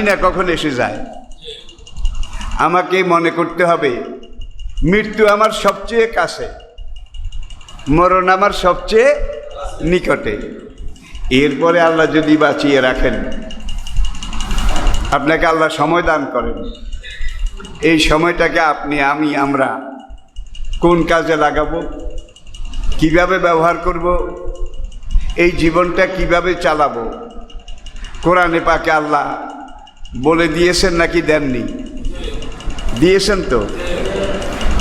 জানি না কখন এসে যায়। আমাকে মনে করতে হবে, মৃত্যু আমার সবচেয়ে কাছে, মরণ আমার সবচেয়ে নিকটে। এরপরে আল্লাহ যদি বাঁচিয়ে রাখেন, আপনাকে আল্লাহ সময় দান করেন। এই সময়টাকে আপনি, আমি, আমরা কোন কাজে লাগাবো, কীভাবে ব্যবহার করব, এই জীবনটা কীভাবে চালাবো, কোরআনে পাকে আল্লাহ বলে দিয়েছেন নাকি দেননি? দিয়েছেন তো।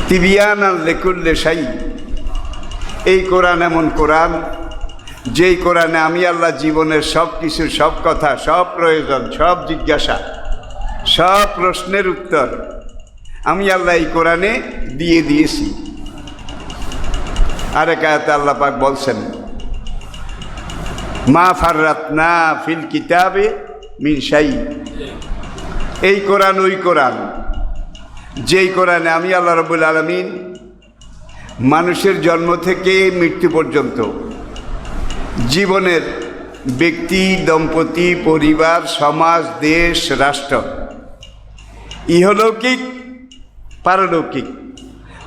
তিবিয়ান আর লেকুল্লে সাই এই কোরআন এমন কোরআন, যেই কোরআনে আমি আল্লাহ জীবনের সব কিছু সব কথা, সব প্রয়োজন, সব জিজ্ঞাসা, সব প্রশ্নের উত্তর আমি আল্লাহ এই কোরআনে দিয়ে দিয়েছি। আরেক আয়াতে আল্লাহ পাক বলছেন, মা ফাররাত না ফিল কিতাবে মিন শাই। এই কোরআন, ওই কোরআন। যেই কোরআনে আমি আল্লাহ রবুল আলমিন মানুষের জন্ম থেকে মৃত্যু পর্যন্ত জীবনের ব্যক্তি, দম্পতি, পরিবার, সমাজ, দেশ, রাষ্ট্র, ইহলৌকিক, পারলৌকিক,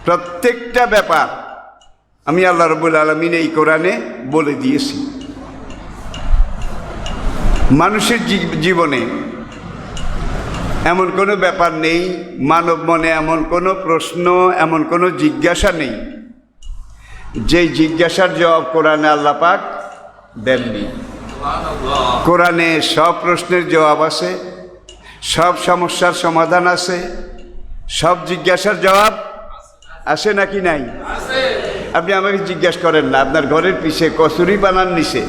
প্রত্যেকটা ব্যাপার আমি আল্লাহ রবুল আলমিন এই কোরআনে বলে দিয়েছি। মানুষের জীবনে এমন কোনো ব্যাপার নেই, মানব মনে এমন কোনো প্রশ্ন, এমন কোনো জিজ্ঞাসা নেই। যেই জিজ্ঞাসার জবাব কোরআনে আল্লাহ পাক দেননি। কোরআনে সব প্রশ্নের জবাব আছে, সব সমস্যার সমাধান আছে, সব জিজ্ঞাসার জবাব আছে নাকি নাই? আপনি আমাকে জিজ্ঞাসা করেন না, আপনার ঘরের পিছে কচুরি বানান নিচে,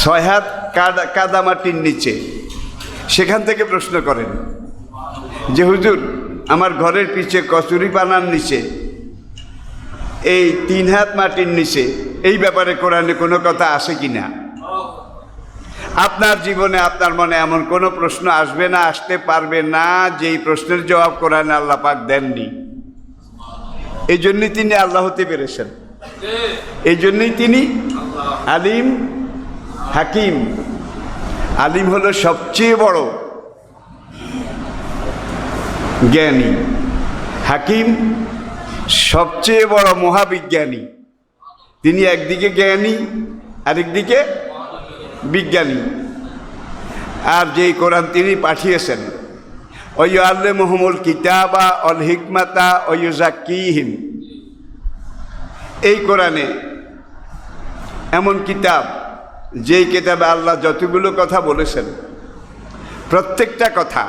ছয় হাত কাদা কাদামাটির নিচে। সেখান থেকে প্রশ্ন করেন, যে হুজুর, আমার ঘরের পিছে কচুরি বানার নিচে, এই তিন হাত মাটির নিচে, এই ব্যাপারে কোরআনে কোনো কথা আসে কি না? আপনার জীবনে আপনার মনে এমন কোনো প্রশ্ন আসবে না, আসতে পারবে না, যেই প্রশ্নের জবাব কোরআনে আল্লাহ পাক দেননি। এই জন্যই তিনি আল্লাহ হতে পেরেছেন। এই জন্যই তিনি আলিম, হাকিম আলিম হলো সবচেয়ে বড় জ্ঞানী। হাকিম সবচেয়ে বড় মহাবিজ্ঞানী। তিনি একদিকে জ্ঞানী, আরেকদিকে বিজ্ঞানী। আর যেই কোরআন তিনি পাঠিয়েছেন ওই আল্লে মোহাম্মল কিতাবা অল হিকমাতা ওয়ুজাকিহিম এই কোরআনে এমন কিতাব যেই কিতাবে আল্লাহ যতগুলো কথা বলেছেন, প্রত্যেকটা কথা,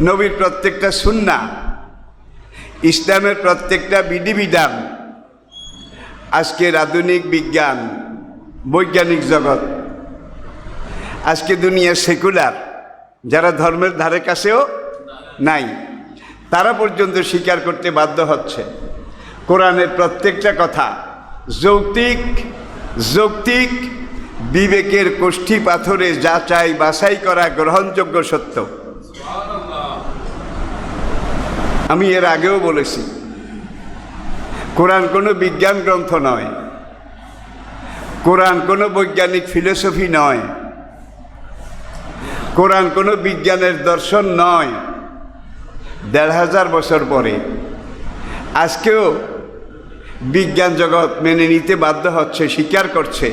নবীর প্রত্যেকটা সুন্না, ইসলামের প্রত্যেকটা বিধিবিধান, আজকের আধুনিক বিজ্ঞান, বৈজ্ঞানিক জগৎ, আজকে দুনিয়া সেকুলার, যারা ধর্মের ধারে কাছেও নাই, তারা পর্যন্ত স্বীকার করতে বাধ্য হচ্ছে। কোরআনের প্রত্যেকটা কথা যৌক্তিক যৌক্তিক বিবেকের কোষ্ঠী পাথরে যাচাই বাছাই করা গ্রহণযোগ্য সত্য। আমি এর আগেও বলেছি, কোরআন কোনো বিজ্ঞান গ্রন্থ নয়, কোরআন কোনো বৈজ্ঞানিক ফিলোসফি নয়, কোরআন কোনো বিজ্ঞানের দর্শন নয়। দেড় হাজার বছর পরে, আজকেও বিজ্ঞান জগৎ মেনে নিতে বাধ্য হচ্ছে, স্বীকার করছে।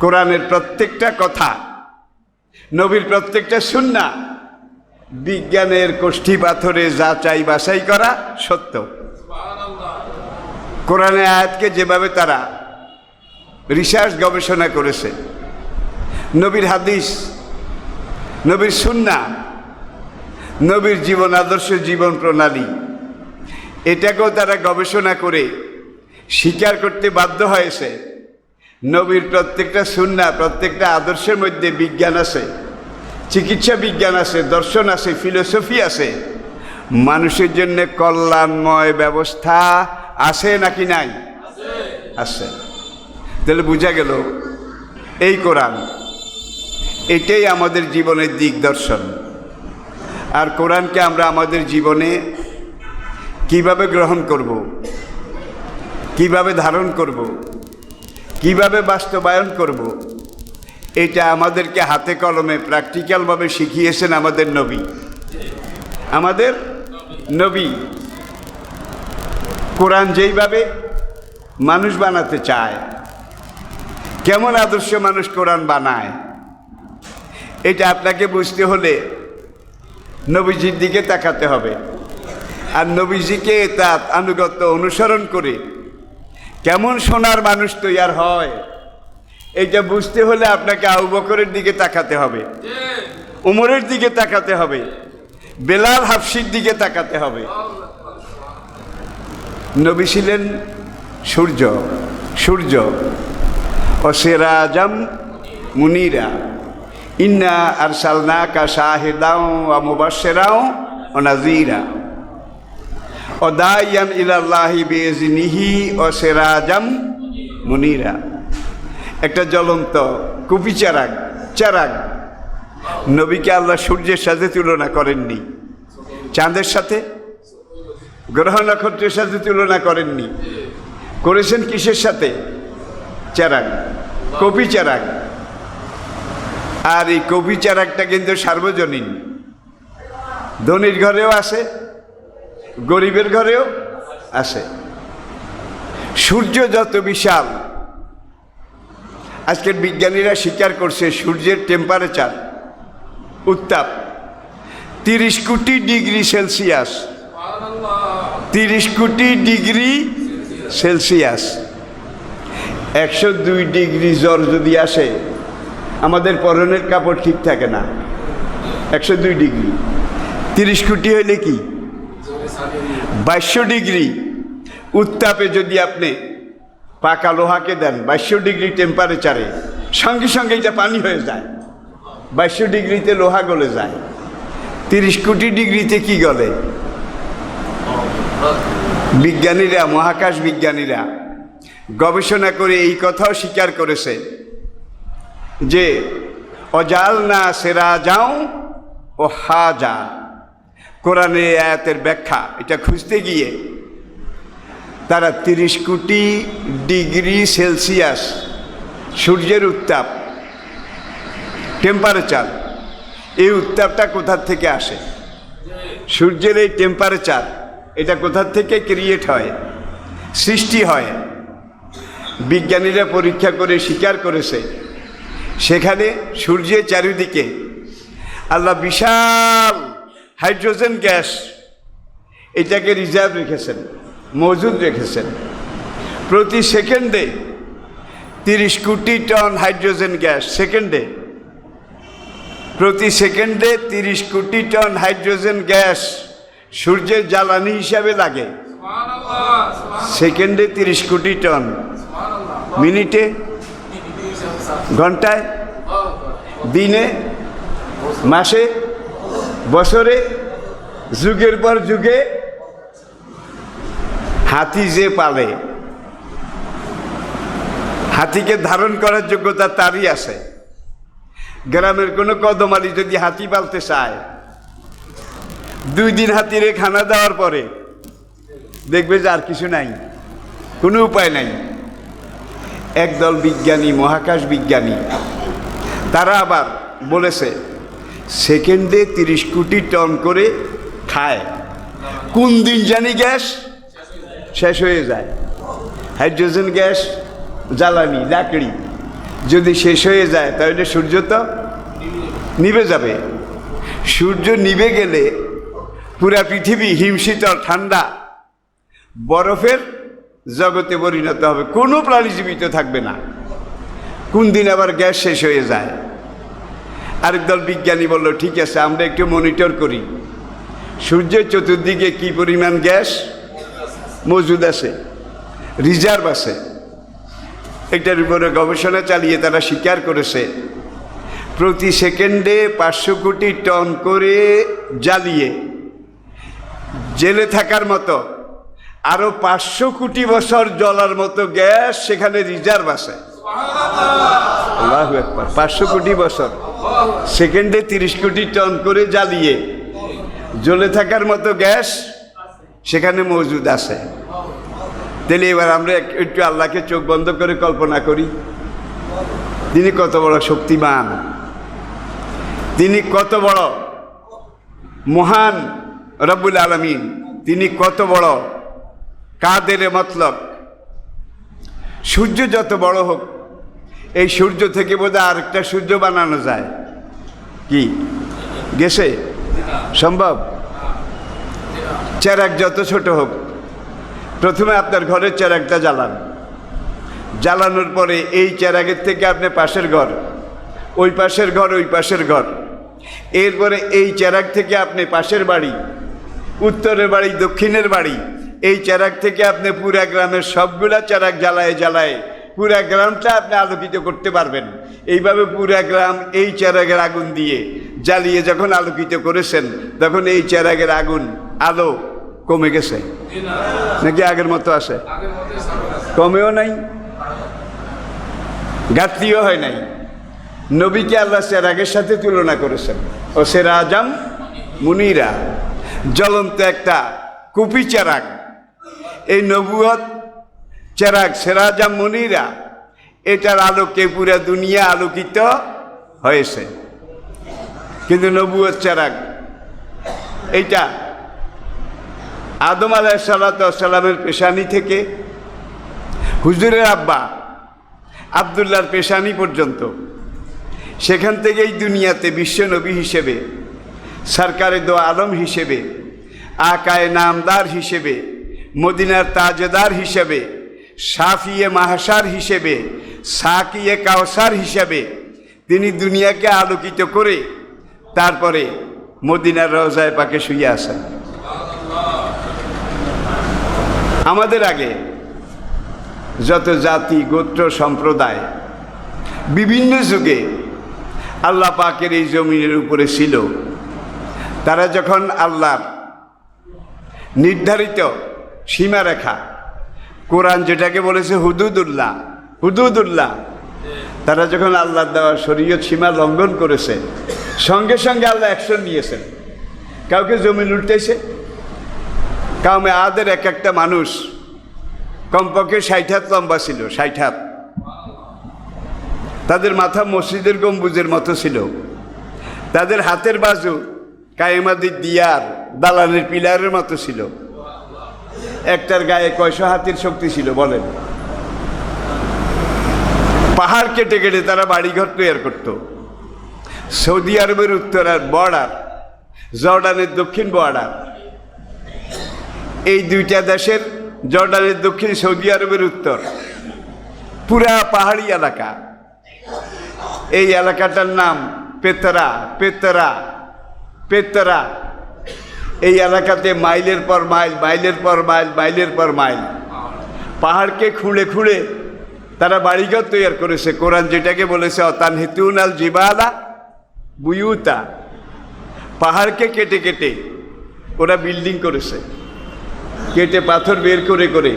কোরআনের প্রত্যেকটা কথা, নবীর প্রত্যেকটা সুন্না, বিজ্ঞানের কোষ্ঠী পাথরে যা চাই বাছাই করা সত্য। কোরআনের আয়াতকে যেভাবে তারা রিসার্চ গবেষণা করেছে, নবীর হাদিস, নবীর সুন্না, নবীর জীবন, আদর্শ জীবন প্রণালী, এটাকেও তারা গবেষণা করে স্বীকার করতে বাধ্য হয়েছে। নবীর প্রত্যেকটা সুন্না প্রত্যেকটা আদর্শের মধ্যে বিজ্ঞান আছে, চিকিৎসা বিজ্ঞান আছে, দর্শন আছে, ফিলোসফি আছে। মানুষের জন্য কল্যাণময় ব্যবস্থা আছে নাকি নাই? আছে। তাহলে বোঝা গেল, এই কোরআন, এটাই আমাদের জীবনের দিকদর্শন আর কোরআনকে আমরা আমাদের জীবনে কীভাবে গ্রহণ করব? কীভাবে ধারণ করব? কীভাবে বাস্তবায়ন করব? এটা আমাদেরকে হাতে কলমে প্র্যাকটিক্যালভাবে শিখিয়েছেন আমাদের নবী। আমাদের নবী কোরআন যেইভাবে মানুষ বানাতে চায়, কেমন আদর্শ মানুষ কোরআন বানায়, এটা আপনাকে বুঝতে হলে নবীজির দিকে তাকাতে হবে। আর নবীজিকে তার আনুগত্য অনুসরণ করে কেমন সোনার মানুষ তৈয়ার হয়, এইটা বুঝতে হলে আপনাকে আবু বকরের দিকে তাকাতে হবে, উমরের দিকে তাকাতে হবে, বেলাল হাফসির দিকে তাকাতে হবে। নবী ছিলেন সূর্য সূর্য ও সেরাজম মুনিরা, ইন্না আর সালনা কা শাহেদাও ও মুবাসেরাও ও দায়ান ইলাল্লাহি বেজনিহি ও সেরাজম মুনিরা। একটা জ্বলন্ত কুপি চারাগ চারাগ। নবীকে আল্লাহ সূর্যের সাথে তুলনা করেননি। চাঁদের সাথে, গ্রহ নক্ষত্রের সাথে তুলনা করেননি। করেছেন কিসের সাথে? চারাগ, কপি চারাগ। আর এই কপি চারাগটা কিন্তু সার্বজনীন। ধনির ঘরেও আছে গরিবের ঘরেও আছে। সূর্য যত বিশাল, আজকের বিজ্ঞানীরা স্বীকার করছে সূর্যের টেম্পারেচার উত্তাপ তিরিশ কোটি ডিগ্রি সেলসিয়াস। তিরিশ কোটি ডিগ্রি সেলসিয়াস। একশো দুই ডিগ্রি জ্বর যদি আসে, আমাদের পরনের কাপড় ঠিক থাকে না। একশো দুই ডিগ্রি। তিরিশ কোটি হইলে কি? বাইশশো ডিগ্রি। উত্তাপে যদি আপনি পাকা লোহাকে দেন, বাইশশো ডিগ্রি টেম্পারেচারে সঙ্গে সঙ্গে এটা পানি হয়ে যায়। বাইশশো ডিগ্রিতে লোহা গলে যায়। তিরিশ কোটি ডিগ্রিতে কি গলে? বিজ্ঞানীরা, মহাকাশ বিজ্ঞানীরা গবেষণা করে এই কথাও স্বীকার করেছে যে, অজাল না সেরা যাও ও হাজা কোরআনে আয়াতের ব্যাখ্যা, এটা খুঁজতে গিয়ে। তারা তিরিশ কোটি ডিগ্রি সেলসিয়াস, সূর্যের উত্তাপ টেম্পারেচার এই উত্তাপটা কোথার থেকে আসে? সূর্যের এই টেম্পারেচার এটা কোথার থেকে ক্রিয়েট হয়? সৃষ্টি হয়? বিজ্ঞানীরা পরীক্ষা করে স্বীকার করেছে, সেখানে সূর্যের চারিদিকে আল্লাহ বিশাল হাইড্রোজেন গ্যাস, এটাকে রিজার্ভ রেখেছেন, মজুদ রেখেছেন। প্রতি সেকেন্ডে তিরিশ কোটি টন হাইড্রোজেন গ্যাস সেকেন্ডে। প্রতি সেকেন্ডে তিরিশ কোটি টন হাইড্রোজেন গ্যাস সূর্যের জ্বালানি হিসাবে লাগে। সেকেন্ডে তিরিশ কোটি টন। মিনিটে? ঘন্টায়? দিনে? মাসে? বছরে, যুগের পর যুগে, হাতি যে পালে, হাতিকে ধারণ করার যোগ্যতা তারই আছে। গ্রামের কোনো কদমালি যদি হাতি পালতে চায়, দুই দিন হাতিরে খানা দেওয়ার পরে দেখবে যে আর কিছু নাই, কোনো উপায় নাই। একদল বিজ্ঞানী, মহাকাশ বিজ্ঞানী, তারা আবার বলেছে সেকেন্ডে তিরিশ কোটি টন করে খায়। কোন দিন জানি গ্যাস? শেষ হয়ে যায়। হাইড্রোজেন গ্যাস, জ্বালানি, লাকড়ি। যদি শেষ হয়ে যায়, তাহলে সূর্য তো নিভে যাবে। সূর্য নিভে গেলে পুরা পৃথিবী হিমশীতল, ঠান্ডা। বরফের জগতে পরিণত হবে। কোনো প্রাণী জীবিত থাকবে না। কোন দিন আবার গ্যাস শেষ হয়ে যায়। আরেক দল বিজ্ঞানী বলল, ঠিক আছে, আমরা একটু মনিটর করি। সূর্যের চতুর্দিকে কি পরিমাণ গ্যাস? মজুদ আছে রিজার্ভ আছে। এটার উপরে গবেষণা চালিয়ে তারা স্বীকার করেছে। প্রতি সেকেন্ডে পাঁচশো কোটি টন করে জ্বালিয়ে জেলে থাকার মতো আরও পাঁচশো কোটি বছর জ্বলার মতো গ্যাস সেখানে রিজার্ভ আছে। পাঁচশো কোটি বছর। সেকেন্ডে তিরিশ কোটি টন করে জ্বালিয়ে, জ্বলে থাকার মতো গ্যাস সেখানে মজুদ আছে। তাহলে এবার আমরা একটু আল্লাহকে চোখ বন্ধ করে কল্পনা করি। তিনি কত বড় শক্তিমান। তিনি কত বড় মহান রব্বুল আলমিন। তিনি কত বড় কাদের মতলব। সূর্য যত বড় হোক এই সূর্য থেকে বোধহয় আরেকটা সূর্য বানানো যায়। কি? গেছে? সম্ভব? চেরাক যত ছোট হোক, প্রথমে আপনার ঘরের চেরাকটা জ্বালান। জ্বালানোর পরে এই চেরাগের থেকে আপনি পাশের ঘর, ওই পাশের ঘর, ওই পাশের ঘর। এরপরে এই চেরাক থেকে আপনি পাশের বাড়ি, উত্তরের বাড়ি, দক্ষিণের বাড়ি, এই চেরাক থেকে আপনি পুরা গ্রামের সবগুলা চেরাক জ্বালায় জ্বালায় পুরা গ্রামটা আপনি আলোকিত করতে পারবেন। এইভাবে পুরা গ্রাম এই চেরাগের আগুন দিয়ে জ্বালিয়ে যখন আলোকিত করেছেন, তখন এই চেরাগের আগুন আলো কমে গেছে। নাকি আগের মতো আছে? কমেও নাই ঘাটতিও হয় নাই। নবীকে আল্লাহ চেরাগের সাথে তুলনা করেছেন। ও সেরা আজম মুনিরা, জ্বলন্ত একটা কুপি চেরাগ। এই নবুয়ত চেরাগ সেরাজাম মুনিরা, এটার আলোকে পুরা দুনিয়া আলোকিত হয়েছে। কিন্তু নবুয়ত চেরাগ, এইটা আদম আলাহ সাল্লামের পেশানি থেকে, হুজুরের আব্বা আবদুল্লার পেশানি পর্যন্ত, সেখান থেকেই দুনিয়াতে বিশ্বনবী হিসেবে, সরকারে দো আলম হিসেবে, আকায় নামদার হিসেবে, মদিনার তাজেদার হিসেবে সাফিয়ে মাহাসার হিসেবে, সাকিয়ে কাউসার হিসেবে তিনি দুনিয়াকে আলোকিত করে তারপরে মদিনার রওজায় পাকে শুয়ে আসেন। আমাদের আগে যত জাতি, গোত্র, সম্প্রদায় বিভিন্ন যুগে আল্লাহ পাকের এই জমিনের উপরে ছিল, তারা যখন আল্লাহর নির্ধারিত সীমারেখা কোরআন যেটাকে বলেছে হুদুদুল্লাহ হুদুদুল্লাহ। তারা যখন আল্লাহ দেওয়া শরীয়ত সীমা লঙ্ঘন করেছে, সঙ্গে সঙ্গে আল্লাহ অ্যাকশন নিয়েছেন। কাউকে জমি লুটতেছে, কাউমে আদের এক একটা মানুষ কমপক্ষে ষাট হাত লম্বা ছিল, ষাট হাত। তাদের মাথা মসজিদের গম্বুজের মতো ছিল। তাদের হাতের বাজু কায়েমাদির দিয়ার, দালানের পিলারের মতো ছিল। একটার গায়ে কয়শো হাতির শক্তি ছিল, বলেন। পাহাড় কেটে কেটে তারা বাড়িঘর তৈরি করত। সৌদি আরবের উত্তরার বর্ডার, জর্ডানের দক্ষিণ বর্ডার। এই দুইটা দেশের, জর্ডানের দক্ষিণ, সৌদি আরবের উত্তর। পুরা পাহাড়ি এলাকা। এই এলাকাটার নাম পেতরা পেতরা পেতরা। এই এলাকাতে মাইলের পর মাইল, মাইলের পর মাইল, মাইলের পর মাইল। পাহাড়কে খুঁড়ে খুঁড়ে তারা বাড়িঘর তৈরি করেছে। কোরআন যেটাকে বলেছে অতান হেতুন আল জিবালা বুয়ুতা। পাহাড়কে কেটে কেটে ওরা বিল্ডিং করেছে। কেটে পাথর বের করে করে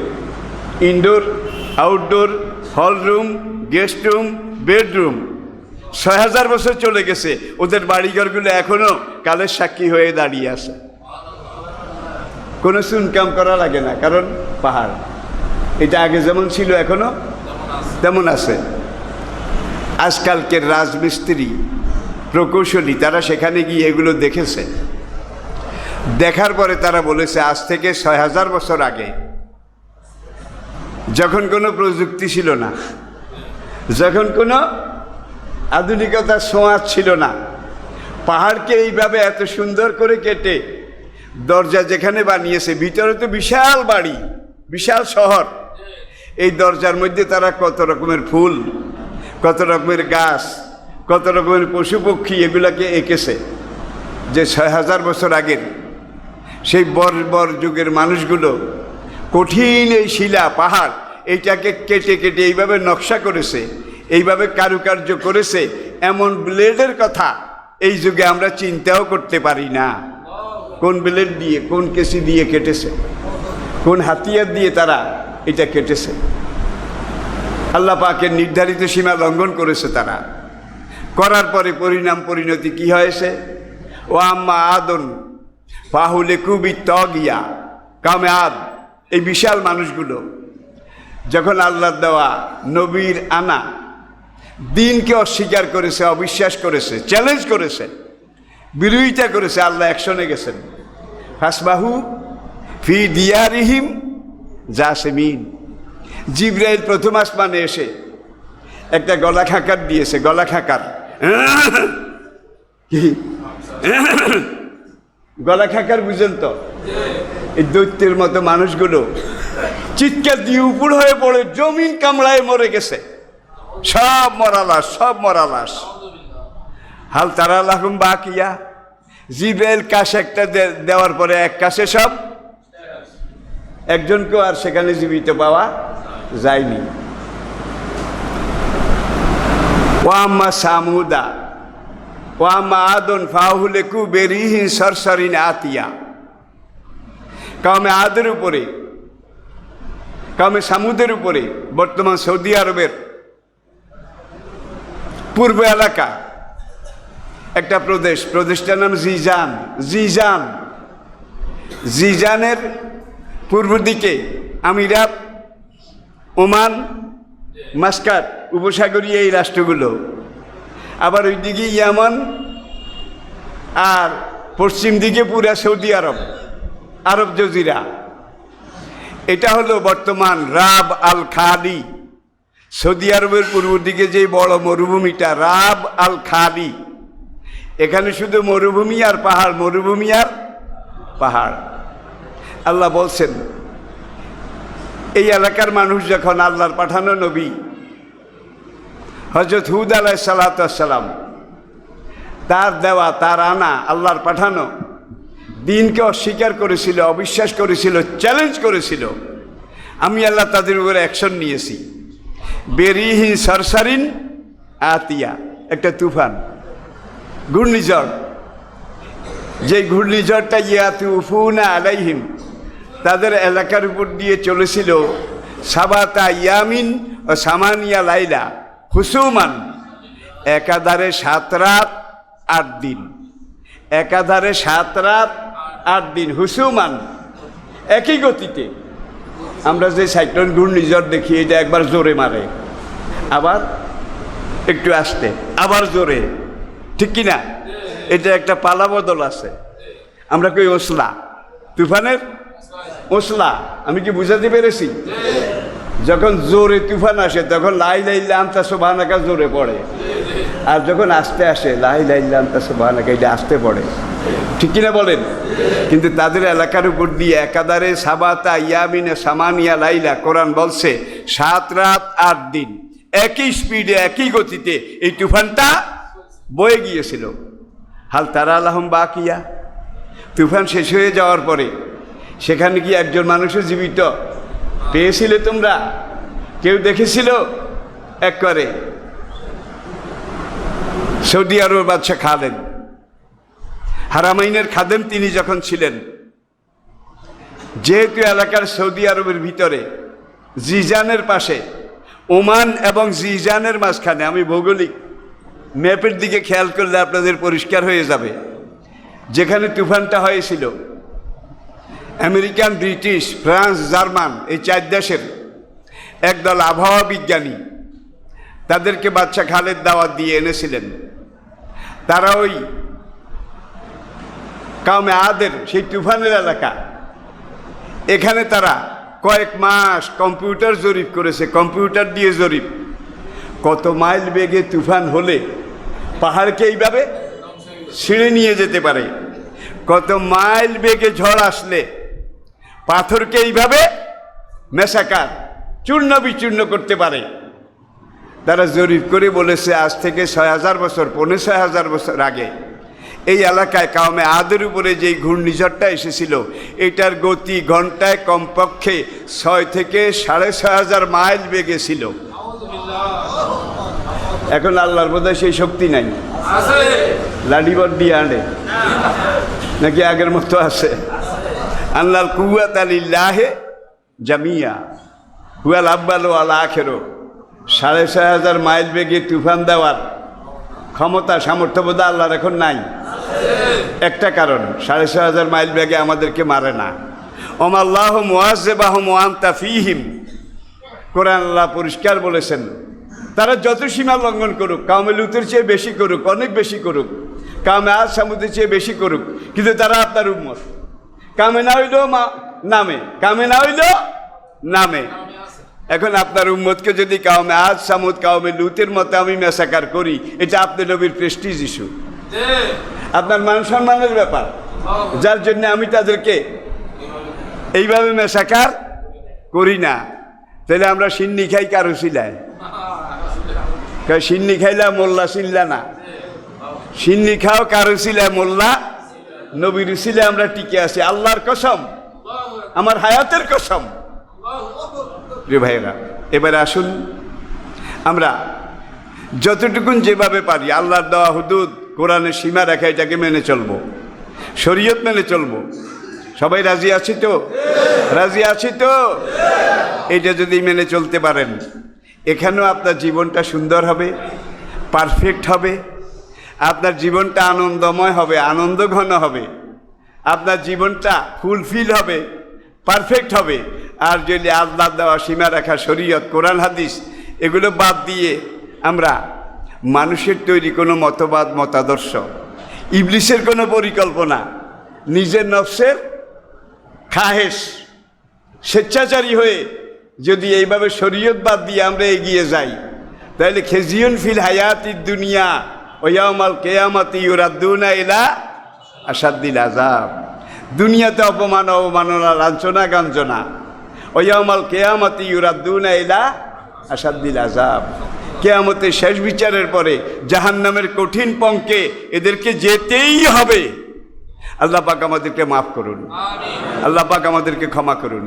indoor, outdoor, hall room, guest room, bedroom ছয় হাজার বছর চলে গেছে। ওদের বাড়িঘরগুলো এখনও কালের সাক্ষী হয়ে দাঁড়িয়ে আছে। কোনো সুনকাম করা লাগে না, কারণ পাহাড়। এটা আগে যেমন ছিল, এখনও তেমন আছে। আজকালকের রাজমিস্ত্রি, প্রকৌশলী, তারা সেখানে গিয়ে এগুলো দেখেছে। দেখার পরে তারা বলেছে, আজ থেকে ছয় হাজার বছর আগে যখন কোনো প্রযুক্তি ছিল না, যখন কোনো আধুনিকতার ছোঁয়াচ ছিল না, পাহাড়কে এইভাবে এত সুন্দর করে কেটে দরজা যেখানে বানিয়েছে, ভিতরে তো বিশাল বাড়ি, বিশাল শহর। এই দরজার মধ্যে তারা কত রকমের ফুল, কত রকমের গাছ, কত রকমের পশু পক্ষী এগুলাকে এঁকেছে। যে ছয় হাজার বছর আগের সেই বর্বর যুগের মানুষগুলো কঠিন এই শিলা, পাহাড়, এইটাকে কেটে কেটে এইভাবে নকশা করেছে, এইভাবে কারুকার্য করেছে, এমন ব্লেডের কথা এই যুগে আমরা চিন্তাও করতে পারি না। কোন ব্লেড দিয়ে, কোন কেসি দিয়ে কেটেছে, কোন হাতিয়ার দিয়ে তারা এটা কেটেছে। আল্লাহ পাকের নির্ধারিত সীমা লঙ্ঘন করেছে তারা। করার পরে পরিণাম, পরিণতি কি হয়েছে? ও আম্মা আদন পাহুলে খুবই তগিয়া, কামে আদ, এই বিশাল মানুষগুলো যখন আল্লাহ দেওয়া নবীর আনা, দিনকে অস্বীকার করেছে, অবিশ্বাস করেছে চ্যালেঞ্জ করেছে বিরোধিতা করেছে, আল্লাহ অ্যাকশনে গেছেন। ফাসবাহু ফি দিয়ারিহিম জাসেমিন। জিব্রাইল প্রথম আসমানে এসে একটা গলা খাঁকার দিয়েছে, গলা খাঁকার। গলা খাঁকার বুঝেন তো? এই দৈত্যের মতো মানুষগুলো চিৎকার দিয়ে উপর হয়ে পড়ে, জমিন কামড়ায় মরে গেছে। সব মরালাস, সব মরা লাশ হাল তারা লাখুম বাকিয়া। জিবেল কাশ একটা দেওয়ার পরে এক কাশে সব। একজনকেও আর সেখানে জীবিত পাওয়া যায়নি। ওয়াম্মা সামুদা। ওয়াম্মা আদন ফাহুলেকু বেরিহি সরসরিন আতিয়া। কামে আদের উপরে কামে সামুদের উপরে, বর্তমান সৌদি আরবের পূর্ব এলাকা। একটা প্রদেশ, প্রদেশটার নাম জিজান জিজান। জিজানের পূর্ব দিকে আমিরাত ওমান, মাস্কাট উপসাগরীয় এই রাষ্ট্রগুলো। আবার ওইদিকে ইয়ামান আর পশ্চিম দিকে পুরা সৌদি আরব আরব জজিরা। এটা হলো বর্তমান রাব আল খাদি সৌদি আরবের পূর্ব দিকে যে বড় মরুভূমিটা, রাব আল খাদি এখানে শুধু মরুভূমি আর পাহাড়, মরুভূমি আর পাহাড়। আল্লাহ বলছেন, এই এলাকার মানুষ যখন আল্লাহর পাঠানো নবী হজরত হুদ আলাহ সালাতাম তার দেওয়া, তার আনা, আল্লাহর পাঠানো, দিনকে অস্বীকার করেছিল, অবিশ্বাস করেছিল চ্যালেঞ্জ করেছিল, আমি আল্লাহ তাদের উপরে অ্যাকশন নিয়েছি। বেরিহি সরসারিন আতিয়া, একটা তুফান। ঘূর্ণিঝড়। যে ঘূর্ণিঝড়টা ইয়াতু উফুনা আলাইহিম, তাদের এলাকার উপর দিয়ে চলেছিল সাবাতা ইয়ামিন ও সামানিয়া লাইলা, হুসুমান। একাধারে সাত রাত, আট দিন। একাধারে সাত রাত, আট দিন, হুসুমান। একই গতিতে। আমরা যে সাইক্লোন ঘূর্ণিঝড় দেখি, এটা একবার জোরে মারে। আবার একটু আসতে, আবার জোরে। ঠিক কি না এটা একটা পালা বদল আছে। আমরা কই ওসলা? তুফানের? ওসলা। আমি কি বুঝাতে পেরেছি? যখন জোরে তুফান আসে, তখন লাই লাইল্লা আমতা সোবাহানাকা জোরে পড়ে। আর যখন আসতে আসে, লাই লাইল্লা আমতা সোবাহানাকা, এটা আসতে পড়ে। ঠিক কিনা বলেন? কিন্তু তাদের এলাকার উপর দিয়ে একাধারে সাবাতা ইয়ামিনে সামানিয়া লাইলা, কোরআন বলছে, সাত রাত, আট দিন। একই স্পিডে একই গতিতে এই তুফানটা বয়ে গিয়েছিল। হাল তারা আলহম বাকিয়া। তুফান শেষ হয়ে যাওয়ার পরে সেখানে কি একজন মানুষও জীবিত। পেয়েছিলে তোমরা? কেউ দেখেছিল? এক করে সৌদি আরবের বাদশাহ খালেন হারামাইনের খাদেম তিনি যখন ছিলেন, যেহেতু এলাকার সৌদি আরবের ভিতরে, জিজানের পাশে, ওমান এবং জিজানের মাঝখানে, আমি ভৌগোলিক ম্যাপের দিকে খেয়াল করলে আপনাদের পরিষ্কার হয়ে যাবে। যেখানে তুফানটা হয়েছিল, আমেরিকান, ব্রিটিশ, ফ্রান্স, জার্মান, এই চার দেশের একদল আবহাওয়া বিজ্ঞানী তাদেরকে বাচ্চা খালের দাওয়াত দিয়ে এনেছিলেন। তারা ওই কামে আদের, সেই তুফানের এলাকা, এখানে তারা কয়েক মাস কম্পিউটার জরিপ করেছে, কম্পিউটার দিয়ে জরিপ। কত মাইল বেগে তুফান হলে পাহাড়কে এইভাবে ছিঁড়ে নিয়ে যেতে পারে। কত মাইল বেগে ঝড় আসলে পাথরকে এইভাবে মেশাকার চূর্ণ বিচূর্ণ করতে পারে। তারা জরিপ করে বলেছে, আজ থেকে ছয় হাজার বছর পনেরো ছয় হাজার বছর আগে এই এলাকায় কাউমে আদের উপরে যেই ঘূর্ণিঝড়টা এসেছিল, এটার গতি ঘন্টায় কমপক্ষে ছয় থেকে সাড়ে ছয় হাজার মাইল বেগে ছিল। এখন আল্লাহর বোধহয় সেই শক্তি নাই। লাডিবর দিয়ে আনে। নাকি আগের মতো আছে? আল্লাহর কুয়াত আলিল্লাহে জামিয়া। হুয়াল আব্বাল আল আখেরো। সাড়ে ছয় হাজার মাইল বেগে তুফান দেওয়ার ক্ষমতা, সামর্থ্য বোধ আল্লাহর এখন নাই। একটা কারণ, সাড়ে ছয় হাজার মাইল বেগে আমাদেরকে মারে না। ওমাল্লাহ মোয়াজেবাহ মোয়ান্তা ফিহিম। কোরআন আল্লাহ পরিষ্কার বলেছেন তারা যত সীমা লঙ্ঘন করুক কামে লুতের চেয়ে বেশি করুক, অনেক বেশি করুক কামে আজ সামুদ্রের চেয়ে বেশি করুক, কিন্তু তারা আপনার উম্মত। কামে না হইলেও মা নামে কামে না হইলেও নামে। এখন আপনার উম্মতকে যদি কাউমে আজ সামুদ, কাউমে লুতের মতো আমি মেসাকার করি, এটা আপনি নবীর প্রেস্টিজ ইস্যু আপনার মান সম্মানের ব্যাপার। যার জন্য আমি তাদেরকে এইভাবে মেসাকার করি না। তাহলে আমরা সিন্নি খাই কারও কয় সিন্নি খাইলা মোল্লা সিল্লা না। সিন্নি খাও, কারও সিলায় মোল্লা? নবীর সিলে আমরা টিকে আছি, আল্লাহর কসম, আমার হায়াতের কসম। রে ভাইরা এবারে আসুন আমরা যতটুকুন যেভাবে পারি, আল্লাহর দেওয়া হুদুদ, কোরআনের সীমা রেখা এটাকে মেনে চলবো। শরীয়ত মেনে চলবো। সবাই রাজি আছি তো? রাজি আছি তো? এটা যদি মেনে চলতে পারেন। এখানেও আপনার জীবনটা সুন্দর হবে পারফেক্ট হবে, আপনার জীবনটা আনন্দময় হবে আনন্দ ঘন হবে, আপনার জীবনটা ফুলফিল হবে পারফেক্ট হবে। আর যদি আল্লাহ দেওয়া সীমা রাখা শরীয়ত, কোরআন, হাদিস, এগুলো বাদ দিয়ে আমরা মানুষের তৈরি কোনো মতবাদ, মতাদর্শ, ইবলিশের কোনো পরিকল্পনা, নিজের নফসের খাহেস স্বেচ্ছাচারী হয়ে যদি এইভাবে শরীয়ত বাদ দিয়ে আমরা এগিয়ে যাই তাহলে খেজিউন ফিল হায়াতি দুনিয়া ওয়ামাল কেয়ামতি ইউরাদ্দুনা ইলা আসাদ্দিল আজাব দুনিয়াতে অপমান অবমাননা লাঞ্ছনা গাঞ্জনা ওয়ামাল কেয়ামতি ইউরাদ্দুনা ইলা আসাদ্দিল আজাব কেয়ামতের শেষ বিচারের পরে জাহান্নামের কঠিন পঙ্কে এদেরকে যেতেই হবে। আল্লাহ পাক আমাদেরকে মাফ করুন। আল্লাহ পাক আমাদেরকে ক্ষমা করুন।